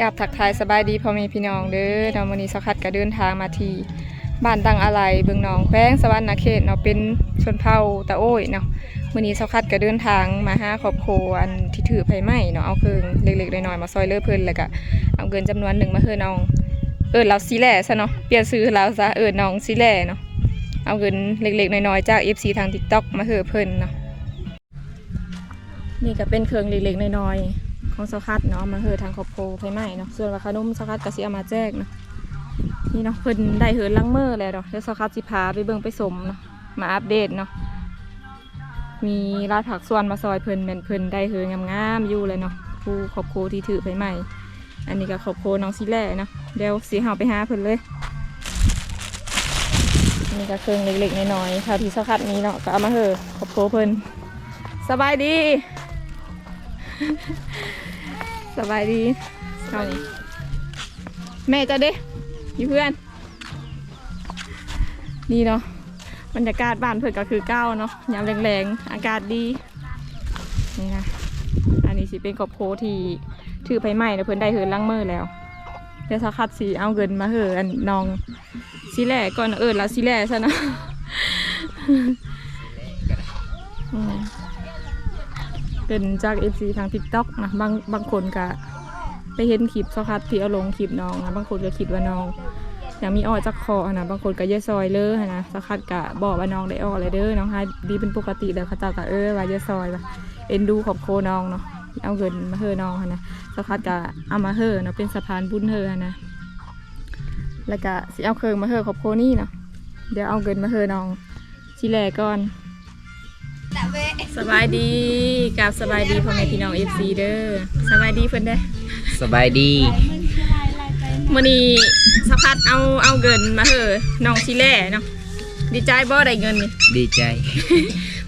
กับถักทายสบายดีพ่อแม่พี่น้องเด้อเนาะมื้อนี้สักคัดก็เดินทางมาทีบ้านตังอะไรเบืองหนองแขวงสวรรณเขตเนาะเป็นชนเผ่าตะโอ้ยเนาะมื้อนี้สักคัดก็เดินทางมาหาครอบครัวอันที่ถือไผไหม้เนาะเอาเครื่องเล็กๆน้อยๆมาซอยเลือเพิ่นแล้วก็เอาเงินจำนวนหนึ่งมาเฮือน้องเอิ้นเราซีแหล่ซะเนาะเปลี่ยนชื่อเราซะเอิ้นน้องซีแล่เนาะเอาเงินเล็กๆน้อยๆจาก FC ทาง TikTok มาเฮือเพิ่นเนาะนี่ก็เป็นเครื่องเล็กๆน้อยๆ ของสคัดเนาะมาเฮือทางครอบครัวไฟไหม้เนาะส่วนว่าขนมสคัดก็สิเอามาแจกเนาะนี่เนาะเพิ่นได้เหินลังเมือแล้วเนาะเดี๋ยวสคัดสิพาไปเบิ่งไปสมเนาะมาอัปเดตเนาะมีรายผักส่วนมาซอยเพิ่นแม่นเพิ่นได้เหินงามๆอยู่เลยเนาะผู้ครอบครัวที่ถือไฟไหม้อันนี้ก็ครอบครัวน้องสิแล่เนาะเดี๋ยวสิเฮาไปหาเพิ่นเลยนี่ก็เครื่องเล็กๆน้อยๆเท่าที่สคัดนี้เนาะก็เอามาเฮือครอบครัวเพิ่นสบายดี สบายดีเท่านี้แม่จะเด้อยู่เพื่อน นี่เนาะบรรยากาศบ้านเพื่อนก็คือเก้าเนาะยามแรงๆ อากาศดี นี่นะ อันนี้สิเป็นกอบโพที่ถือไฟไหม้เนาะเพื่อนได้เหินล้างมือแล้ว เดี๋ยวสักคัดสีเอาเงินมาเหอะอันน้องสีแหล่ก่อนเอิญแล้วสีแหล่ซะนะ อืม เป็นจาก FC ทาง TikTok นะบางบางคนก็ไปเห็นคลิปสคัดที่เอาลงคลิปน้องนะบางคนก็คิดว่าน้องอยากมีอ้อจากคอนะบางคนก็เยอะซอยเลยนะสคัดก็บอกว่าน้องได้อ้อเลยเด้อน้องให้ดีเป็นปกติแล้วเขาเจ้าก็เออว่าเยอะซอยว่าเอ็นดูขอบโคน้องเนาะเอาเงินมาเฮอน้องนะสคัดก็เอามาเฮอเนาะเป็นสะพานบุญเฮอนนะแล้วก็สิเอาเครื่องมาเฮอขอบโคนี่เนาะเดี๋ยวเอาเงินมาเฮอน้องสิแลก่อน สบายดีกับสบายดีพ่อแม่พี่น้องเอฟซีเด้อสบายดีเพิ่นเด้อสบายดีมื้อนี้สะพัดเอาเอาเงินมาเถอะน้องชิแล่เนาะดีใจบ่ได้เงินนี่ดีใจ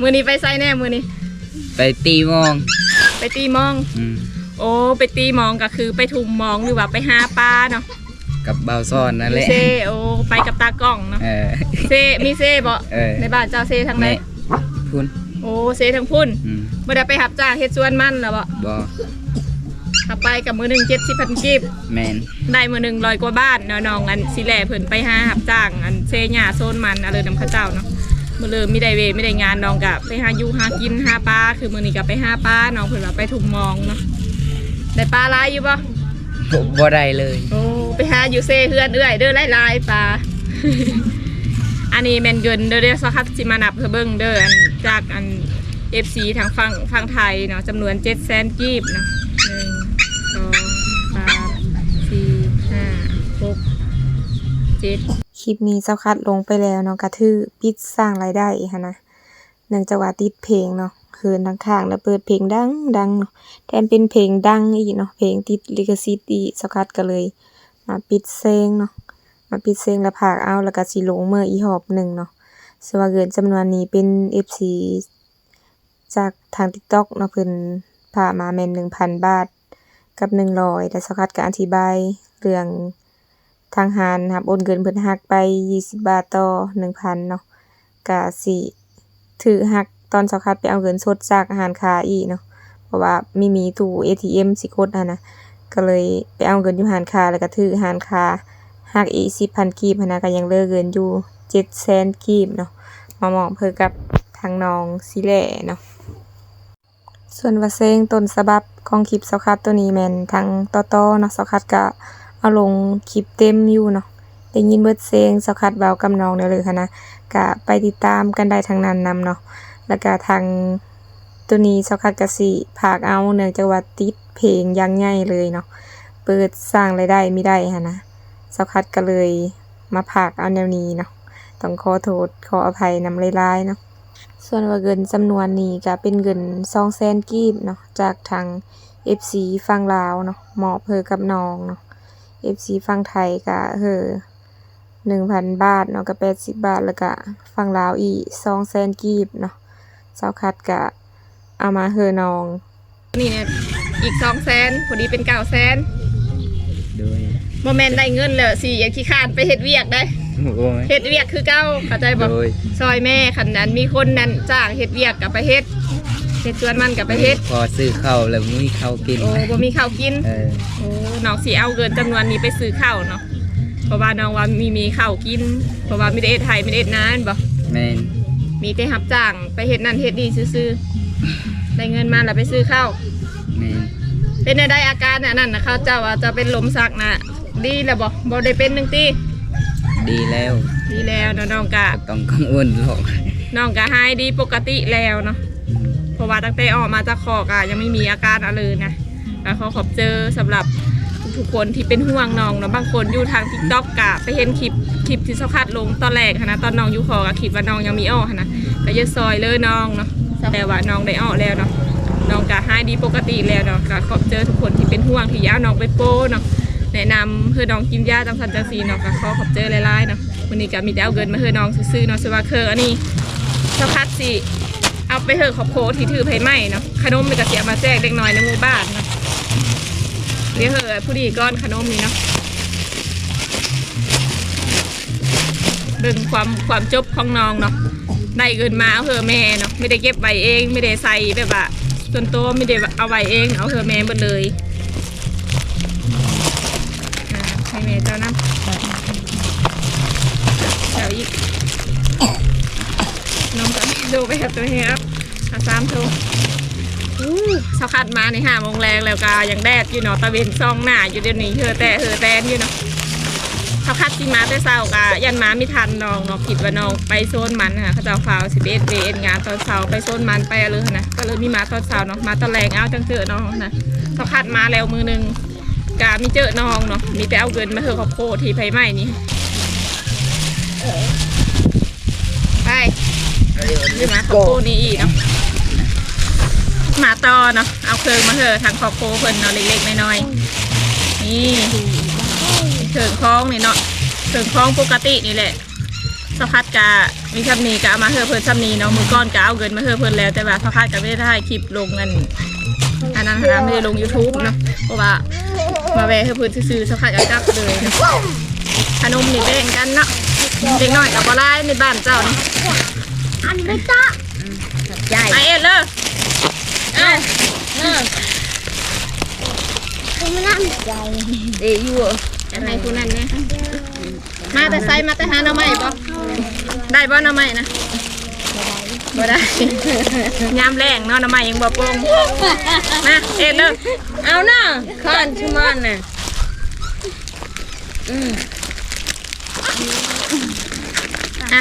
มื้อนี้ไปไสแน่มื้อนี้ไปตีมอง ไปตีมอง อืมโอ้ไปตีมองก็คือไปทุ่มมองหรือว่าไปหาปลาเนาะกับเบาซ่อนนั่นแหละเซโอ้ไปกับตากล้องเนาะเออเซมีเซบ่เออในบ้านเจ้าเซทางไหนแม่คุณ โอ้เซทางพุ่นอืมบ่ได้ไปหับจ้างเฮ็ดสวนมันแล้วบ่บอถ้าไปกับมื้อหนึง70,000กีบแมนได้มือหนึ่งร้อยกว่าบ้านเนาะน้องอันสิแหล่เพิ่นไปหาหับจ้างอันเซหญ้าโซนมันอะไรนำเข้าเจ้าเนาะมือเลยไม่ได้เวรไม่ได้งานน้องกะไปหาอยู่หากินหาปลาคือมือนี้กะไปหาปลาน้องเพิ่นว่าไปถุงมองเนาะได้ปลาหลายอยู่ปะบ่ได้เลยโอ้ไปหาอยู่เซเฮือนเอื้อยเด้อหลายๆปลา อันนี้แมนเงินเด้อเด้อสักคัดสิมานับเพื่อเบิ่งเด้ออัน จากอัน FC ทางฝั่งฝั่งไทยเนาะจำนวน7แสนกีบเนาะหนึ่งสองสามสี่ห้าหกเจ็ดคลิปนี้เจ้าคัดลงไปแล้วเนาะกระทือปิดสร้างรายได้อีกหั้นนะเนื่องจากว่าติดเพลงเนาะเฮินทางข้างแล้วเปิดเพลงดังดังเนาะแถมเป็นเพลงดังอีกเนาะเพลงติดลิขสิทธิ์อีกเจ้าคัดก็เลย มาปิดเซงเนาะมาปิดเซงแล้วผากเอาแล้วก็สิลงเมื่ออีหอบหนึ่งเนาะ สว่าเงินจำนวนนี้เป็น FC จากทาง TikTok เนาะเพิ่นพามาแม่น1,000 บาท กับ 100แต่เจ้าคัดก็อธิบายเรื่องทางหารครับโอนเงินเพิ่นหักไป 20 บาทต่อ 1,000 เนาะก็สิถือหักตอนสกคัดไปเอาเงินสดจากหารค้าอีกเนาะ เพราะว่าไม่มีตู้ ATM สิกดหั่นนะก็เลยไปเอาเงินอยู่หารค้าแล้วก็ถือหารค้าหักอีก 10,000 กีบหั้นนะก็ยังเหลือเงินอยู่ 700,000กีบเนาะมามอบเพื่อกับทางน้องสิแหล่เนาะส่วนว่าเซงต้นฉบับของคลิปสักคัดตัวนี้แมนทางต่อๆเนาะสักคัดก็เอาลงคลิปเต็มอยู่เนาะได้ยินเบิดเสงสักคัดเบากำนองเดี๋ยวเลยค่ะนะก็ไปติดตามกันได้ทางนั้นนำเนาะแล้วก็ทางตัวนี้สักคัดกสิผากเอาเนื่องจากว่าติดเพลงยังใหญ่เลยเนาะเปิดสร้างรายได้ไม่ได้ค่ะนะสักคัดก็เลยมาผากเอาแนวนี้เนาะ ต้องขอโทษขออภัยนำหลายๆเนาะส่วนว่าเงินจำนวนนี้ก็เป็นเงิน2แสนกีบเนาะจากทาง FC ฝั่งลาวเนาะมอบเพื่อกับน้องเนาะ FC ฝั่งไทยก็เฮอหนึ่งพันบาทเนาะก็แปดสิบบาทแล้วก็ฝั่งลาวอีกสองแสนกีบเนาะเจ้าคัดก็เอามาเฮอน้อง นี่เนี่ยอีกสองแสนพอดีเป็นเก้าแสนโดยโมเมนต์ได้เงินแล้วสิอย่างที่คาดไปเฮ็ดเวียกได้ โอ้ย เฮ็ดเวียกคือเก้าเข้าใจบ่โดย ซอยแม่คันนั้นมีคนนั้นจ้างเฮ็ดเวียกกับไปเฮ็ดไปเฮ็ดสวนมันกับไปเฮ็ดพอซื้อข้าวแล้วมุ้ยข้าวกินโอ้บ่มีข้าวกิน เออโอ้น้องสิเอาเงินจำนวนนี้ไปซื้อข้าวเนาะ เพราะว่าน้องว่ามีมีข้าวกิน เพราะว่าไม่ได้เอ็ดไทยไม่ได้เอ็ดนานบ่ แม่นมีแต่รับจ้างไปเฮ็ดนั่นเฮ็ดนี่ซื้อๆ ได้เงินมาแล้วไปซื้อข้าว แม่นเป็นในได้อาการน่ะนั่นนะเขาเจ้าว่าจะเป็นลมสักนะดีแล้วบ่บ่ได้เป็นหนึ่งตี ดีแล้วดีแล้วเนาะน้องกะบ่ต้องกังวลหรอกน้องกะหายดีปกติแล้วเนาะเพราะว่าตั้งแต่ออกมาจากคอกะยังไม่มีอาการอะไรเลยนะก็ขอขอบเจอสำหรับทุกๆคนที่เป็นห่วงน้องเนาะบางคนอยู่ทางทิกตอกกะไปเห็นคลิปคลิปที่เขาคัดลงตอนแรกหั้นนะตอนน้องอยู่คอกะคิดว่าน้องยังมีอ้อหั้นนะก็อยึดซอยเลยน้องเนาะแต่ว่าน้องได้อ้อแล้วเนาะน้องกะหายดีปกติแล้วเนาะก็ขอบเจอทุกคนที่เป็นห่วงที่อยากเอาน้องไปโป้เนาะ แนะนำเพื่อน้องกินยาจังสันจังซีเนาะก็ขอขอบเจอหลายๆเนาะวันนี้ก็มีแต่เอาเงินมาเพื่อน้องซื้อเนาะสว่าเคออันนี้สะพัดสิเอาไปเถอะขอบโคที่ถือไผ่ไหมเนาะขนมมันก็เสียมาแจกเด็กน้อยในหมู่บ้านเนาะเดี๋ยวเหอะผู้ดีก้อนขนมนี่เนาะเบิ่งความความจบของน้องเนาะได้เงินมาเอาเถอะแม่เนาะไม่ได้เก็บไว้เอง ไม่ได้ใส่แบบว่าส่วนตัวไม่ได้เอาไว้เองเอาเถอะแม่หมดเลย แม่เจ้าน้ำเจ้าอีกน้องจะดูไปกับตัวเฮียครับอาสามโทอู้เช้าคัดมาในห้าโมงแรงแล้วก็ยังแดดอยู่เนาะตะเวนซองหน้าอยู่เดี๋ยวนี้เธอแต่เธอแตนอยู่เนาะเช้าคัดที่มาแต่เช้ากะยันมาไม่ทันน้องเนาะคิดว่าน้องไปโซนมันค่ะเขาเจ้าฟาวสิบเอ็ดเวนงานตอนเช้าไปโซนมันไปอะไรนะก็เลยมีมาตอนเช้าเนาะมาตอนแรงเอาจังเจอน้องนะเช้าคัดมาแล้วมือหนึ่ง กามีเจอน้องเนาะมีแต่เอาเงินมาเถอะขอบโคทีไฟไหม้นี่ไปเดี๋ยวมาขอบโคนี่อีกเนาะมาต่อเนาะเอาเครื่องมาเถอะทางขอบโคเพิ่นเนาะเล็กๆน้อยๆนี่เครื่องคล้องนี่เนาะเครื่องคล้องปกตินี่แหละสะพัดกา มีซับนีกะเอามาเถอะเพิ่นซับนีเนาะมือก้อนกะเอาเงินมาเถอะเพิ่นแล้วแต่ว่าสะพัดกะไม่ได้ถ่ายคลิปลงกันอันนั้นนะไม่ได้ลง YouTube เนาะเพราะว่ามาแวะให้เพื่อนซื้อๆสักพักก็กลับเลยนะขนมนี่แบ่งกันเนาะเด็กน้อยกับบอลายในบ้านเจ้านี่อันนี้จ้าใหญ่มาเอ็ดเลยเอ้าคุณไม่นั่งใจเอ้ยอยู่จะให้ผู้นั้นเนี่ยมาแต่ไซมาแต่หาหน่อไม้ปะ ได้บ่หน่อไม้นะบ่ได้ยามแรงเนาะหน่อไม้ยังบ่โปร่งมาเอ็ดเลยเอาหน้าข้านชุมันน่ะอะ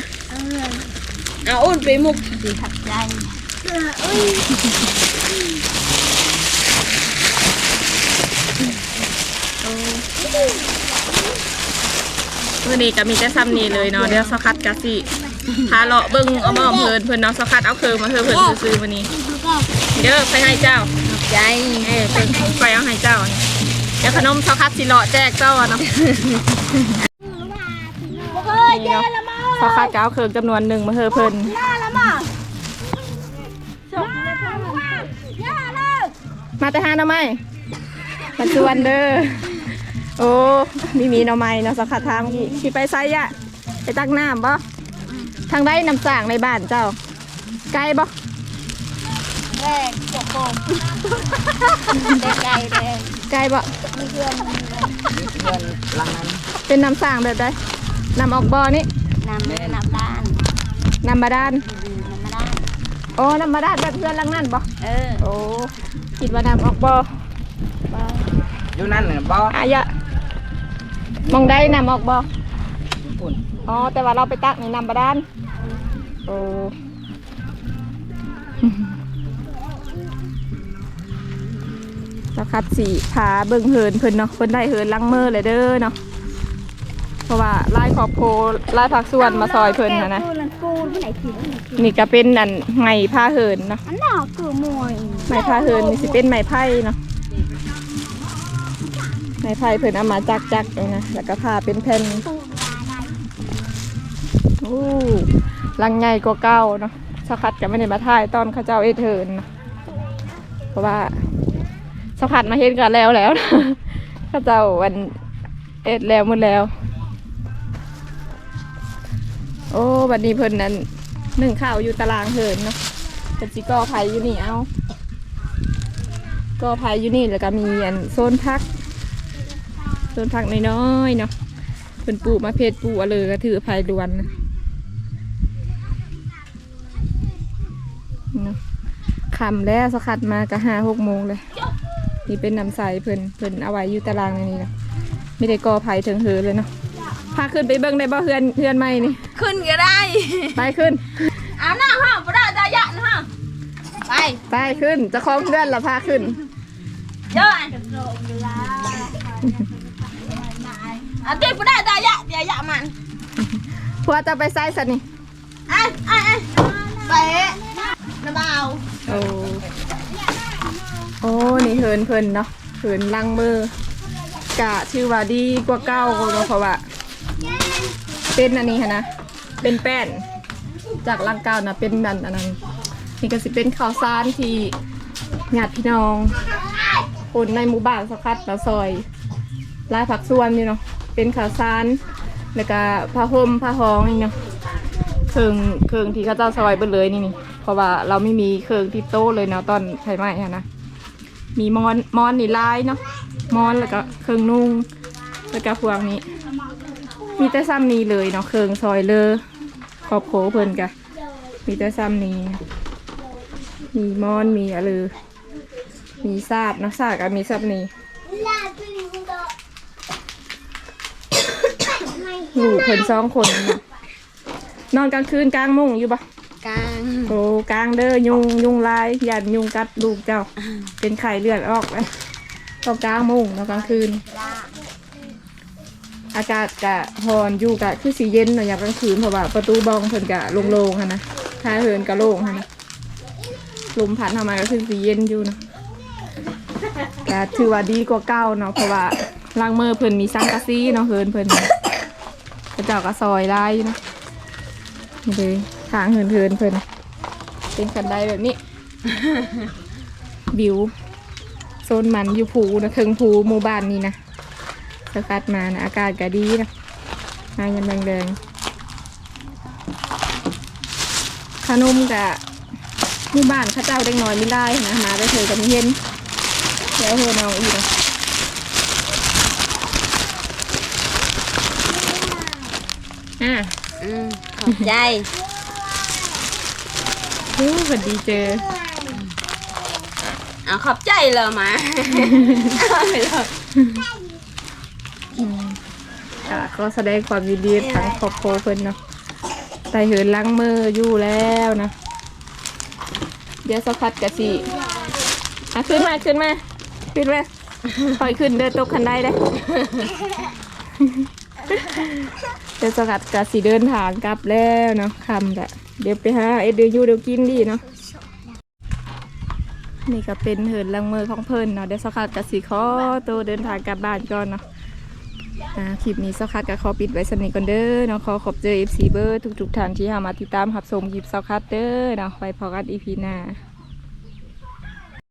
เอาอุ่นไปมุกสีขัดใจมื้อนี้ก็มีแต่ซ้ำนี้เลยเนาะเดี๋ยวสกัดกะสิ พาเลาะเบิ่งเอามาเอาเพิ่นเพิ่นเนาะสกัดเอาเครื่องมาเพิ่นเพิ่นซื้อๆมื้อนี้ เด้อไปให้เจ้าใจเออเป็นไฟเอาให้เจ้านี่เดี๋ยวขนมช็อกโกแลตสิเลาะแจกเจ้าอะเนาะนี่เนาะช็อกโกแลตเก้าเคิงจำนวนหนึ่งมาเฮอเพิ่นย่าละมาส่งเลยพ่อย่าเลยมาแต่หาหน่อไม้มาชวนเด้อโอ้มีมีหน่อไม้เนาะช็อกโกแลตทามกี่สิไปไซอะไปตักน้ำบ่ ทางได้น้ำสร้างในบ้านเจ้า ไกลบ่แดงปกโป่งแดงไก่แดงไกลบ่มีเพื่อนเงินหลังนั้นเป็นน้ำสร้างแบบใดน้ำออกบ่อนี่น้ำน้ำด้านน้ำบาดาลน้ำด้านโอ้น้ำบาดาลแบบเพื่อนหลังนั่นบ่เออโอ้คิดว่าน้ำออกบ่อยู่นั่นน่ะบ่อายะมองได้น้ำออกบ่ปุ่น อ๋อ แต่ว่าเราไปตักในน้ำบาดาลโอ้สักคัดสีพาเบิ่งเหินเพิ่นเนาะเพิ่นได้เหินลังเมอเลยเด้อเนาะเพราะว่าไลายขอบโพลายผักส่วนมาซอยเพิ่นนะนะกูนั่นกูที่ไหนกินนี่ก็เป็นอันไม้ผ้าเหินเนาะอันน่ะคือมวยไม้ผ้าเหินนี่สิเป็นไม้ไผ่เนาะไม้ไผ่เพิ่นเอามาจักจักเลยนะแล้วก็ผ้าเป็นแผ่น โอ้ลังใหญ่กว่าเก่าเนาะสักคัดก็ไม่ได้มาถ่ายตอนเขาเจ้าเอเหินนเพราะว่าสักคัดมาเห็นกันแล้วแล้วนะเขาเจ้าวันเอ็ดแล้วหมดแล้ว โอ้วันนี้เพิ่นนั้นหนึ่งข้าวอยู่ตารางเหินเนาะเป็นสิก่อไผ่อยู่นี่เอาก่อไผ่อยู่นี่แล้วก็มีอันโซนพักโซนพักน้อยๆเนาะเป็นปลูกมะเพชรปลูกอะไรก็ถือไผ่ดวนนะ คำแล้วสกัดมาก็ห้าหกโมงเลย นี่เป็นน้ำใสเพิ่นเพิ่นเอาไว้อยู่ตารางในนี้นะไม่ได้ก่อไผ่ถึงเหือเลยเนาะพาขึ้นไปเบิ่งได้บ่เฮือนเฮือนใหม่นี่ ขึ้นก็ได้ ไปขึ้นเอาหน้าห้องบ่ได้ตายะนะฮะไป ไปขึ้นเจะคล้าของเพื่อนละพาขึ้นเด้อเอาเก็บบ่ได้ตายะเดี๋ยวยะมันพัวจะไปไซสันนี่ไอ้ไอ้ไอ้ไป น้ำเบาโอ้โอ้นี่เฮินเพิ่นเนาะเฮินลังมือกะชื่อว่าดีกว่าเก้าเนาะเพราะว่าเป็นอันนี้ฮะนะเป็นแป้น จากลังเก้านะเป็นนันอันนั้นนี่ก็สิเป็นข้าวสารที่ญาติพี่น้องคนในหมู่บ้านสักคัดมาซอยลายผักส่วนนี่เนาะเป็นข้าวสารแล้วก็ผ้าห่มผ้าหองนี่เนาะเครื่องเครื่องที่เขาเจ้าซอยเบิดเลยนี่นี่ เพราะว่าเราไม่มีเครื่องที่โต้เลยเนาะตอนไฟไหม้อะนะมีมอนมอนนี่ลายเนาะมอนแล้วก็เครื่องนุ่งแล้วก็พวกนี้ มีแต่ซ้ำนี้เลยเนาะเครื่องซอยเลอขอบโคเพิ่นกะมีแต่ซ้ำนี้มีมอนมีอะไรมีซาดเนาะซาดก็มีซ้ำนี้ลูกเพิ่นสองคน นอนกลางคืนกลางมุ้งอยู่ปะ กลางโอ้กลางเด้อยุงยุงลายยันยุงกัดลูกเจ้า เป็นไข่เลือดออกเลยต้องกลางมุ้งนอนกลางคืน อากาศกะพอนอยู่กะคือสีเย็นหน่อยอย่างกลางคืนเพราะว่าประตูบองเพิ่นกะโล่งๆค่ะนะท้ายเฮินกะโล่งค่ะนะลมพัดทำไมก็คือสีเย็นอยู่เนาะกะถือว่าดีกว่าเก้าเนาะเพราะว่าล้างมือเพิ่นมีซังกะซีเนาะเฮินเพิ่นกระเจ้าก็ซอยลายอยู่เนาะนี่เลยทางเหินเหินๆเพิ่นเป็นกันไดแบบนี้ บิวโซนมันอยู่ภูนะเทิงภูหมู่บ้านนี่นะสกัดมานะอากาศก็ดีนะมายามแดงๆขนมกะหมู่บ้านเข้าเจ้าเด็กน้อยไม่ได้นะมาได้เธอกันเย็นเดี๋ยวเธอเอาอีกนะอะอืมขอบใจ โอ้สวัสดีเจอเอาขอบใจเลยมาเอาไปเลยอะก็แสดงความยินดีทั้งครอบครัวเพิ่นเนาะไต่เหินล้างมืออยู่แล้วนะ เดี๋ยวสักพักกะสิอะขึ้นมาขึ้นมาขึ้นมาคอยขึ้นเดินตกคันได้ได้เดี๋ยวสักพักกะสิเดินทางกลับแล้วเนาะคำแหละ เดี๋ยวไปหาเอ็ดเดี๋ยวอยู่เดี๋ยวกินดีเนาะนี่ก็เป็นเหินลังมือของเพิ่นเนาะเดี๋ยวสักพักกะสิขอตัวเดินทางกลับบ้านก่อนเนาะอ่าคลิปนี้สักคัดก็ขอปิดไว้สำนิทก่อนเด้อเนาะขอขอบเจอเอฟซีเบอร์ทุกๆท่านที่หามาติดตามหับสมคลิปสักคัดเด้อเนาะไว้พอกันอีพีหน้า